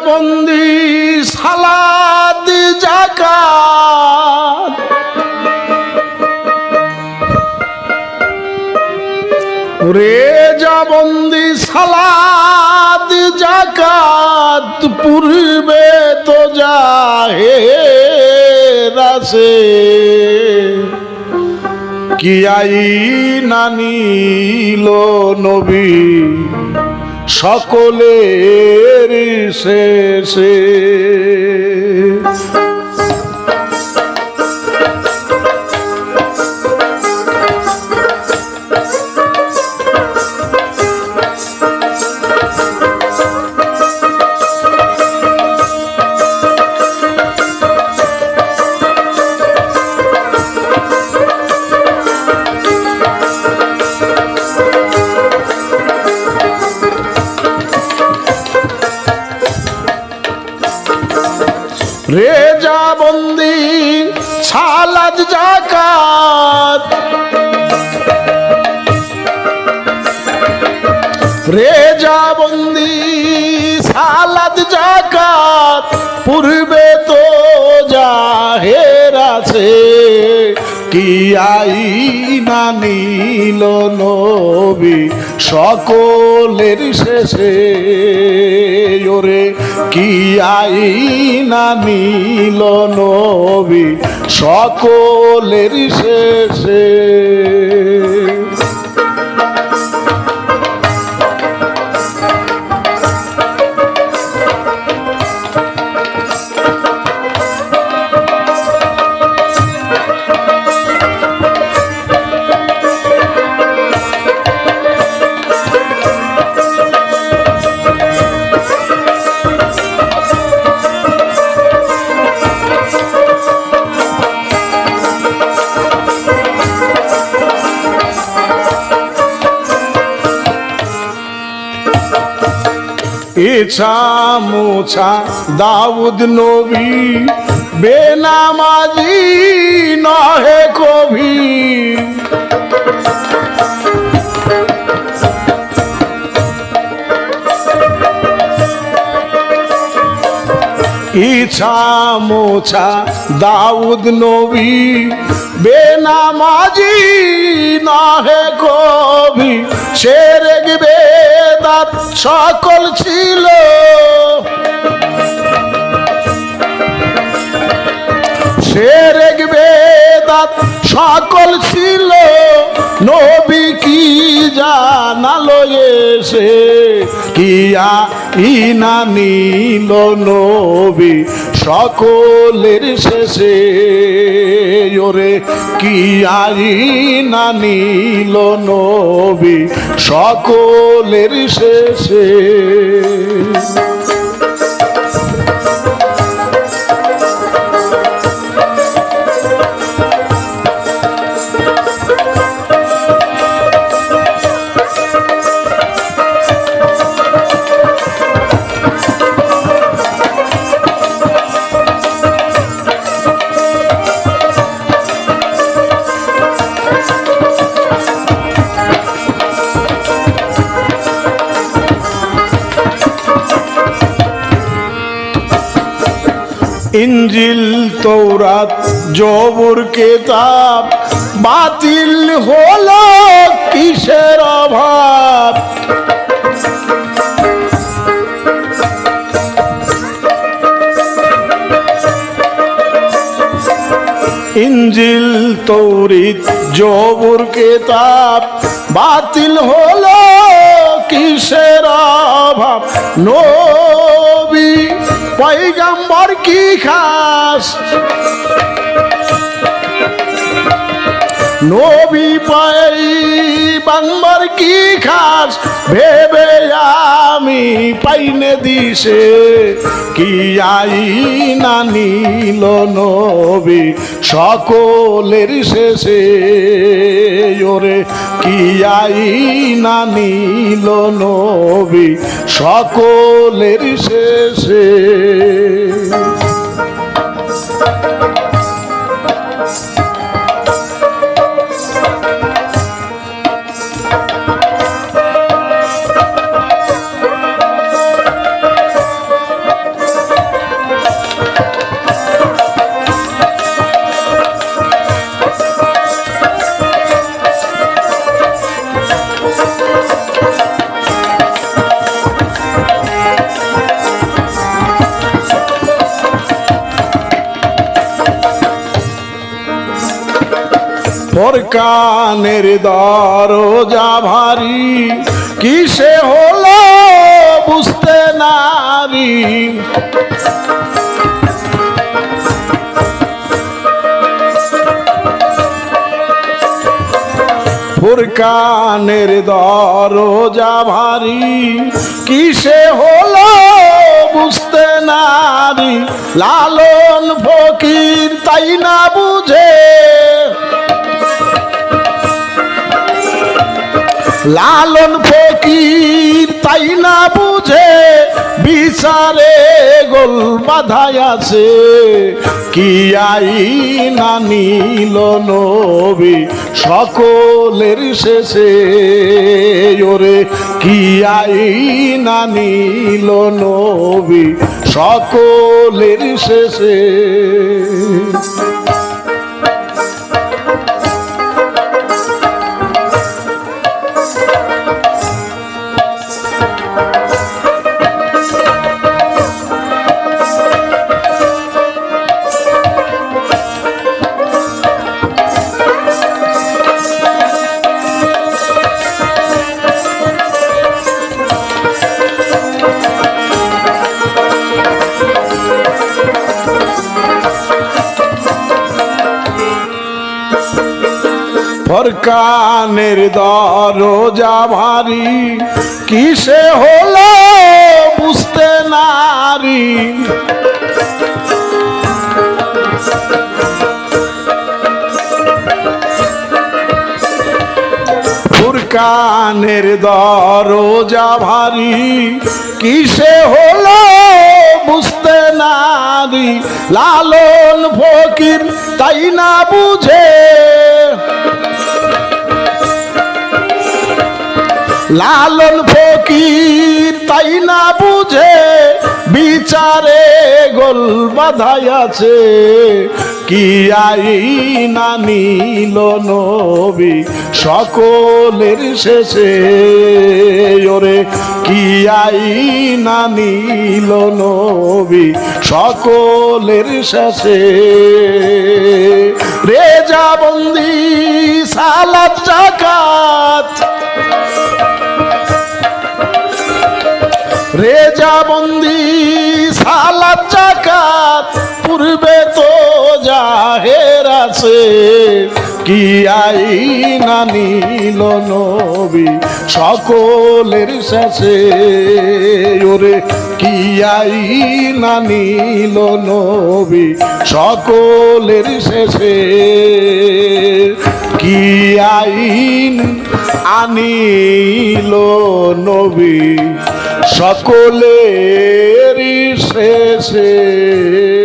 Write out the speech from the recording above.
বন্দি সালাদ জাকাত বন্দি সালাদ জাকাত পূর্বে তো যাহে রাসে কি আই নানিল নবী? সকলের শেষে। রেজা বন্দি সালাদ জাকাত। রেজা বন্দি সালাদ জাকাত পূর্বে তো জাহের আছে। কি আইনা নীল নবী সকলের শেষে? ওরে কি আইনা নীল নবী সকলের শেষে? ইছা মোছা দাউদ নবী বেনামাজি নহে কবি। ইছা মোছা দাউদ নবী বেনামাজি নহে কবি সেরেগ বেদাত সকল ছিল। সেরেগ বেদাত সকল ছিল, নবী কি জানালো এসে? কিয়া ইনা নিল নবী সকলের শেষে? ওরে, কিয়া ইনা নিল নবী সকলের শেষে? ইঞ্জিল তৌরাত জবুর কেতাব, বাতিল হলো কিসের অভাব? ইঞ্জিল তৌরিত জবুর কেতাব, বাতিল হলো কিসের অভাব? পৈগম্বর কি নবী পাই কি খাস? ভেবে আমি পাইনে দিছে। কি আই না নীল নবী সকলের শেষে? ওরে, কি আই না নীল নবী সকলের শেষে? ফরকানের দরজা ভারী। কিসে হলো বুঝতে নারী? ফুরকানের দরজা ভারী। কিসে হলো বুঝতে নারী? লালন ফকির তাই না বুঝে? লালন ফকির, তাই না বুঝে? বিচারে গোল বাধায় আছে। কি আই না নীল নবী সকলের শেষে? ওরে, কি আই না নীল নবী সকলের শেষে? ফরকানের দরজা ভারী। কিসে হলো বুঝতে নারী? ফুরকানের দরজা ভারী। কিসে হলো বুঝতে নারী? লালন ফকির তাই না বুঝে? লালন ফকির, তাই না বুঝে? বিচারে গোল বাধাই আছে। কি আই না নীল নবী সকলের শেষে? ওরে, কি আই না নীল নবী সকলের শেষে? রেজা বন্দি সালাদ জাকাত। রেজাবন্দি সালাদ জাকাত পূর্বে তো জাহের আছে। কি আই না নীল নবী সকলের শেষে? ওরে, কি আই না নীল নবী সকলের শেষে? কি আইন আনিল নবী সকলের শেষে।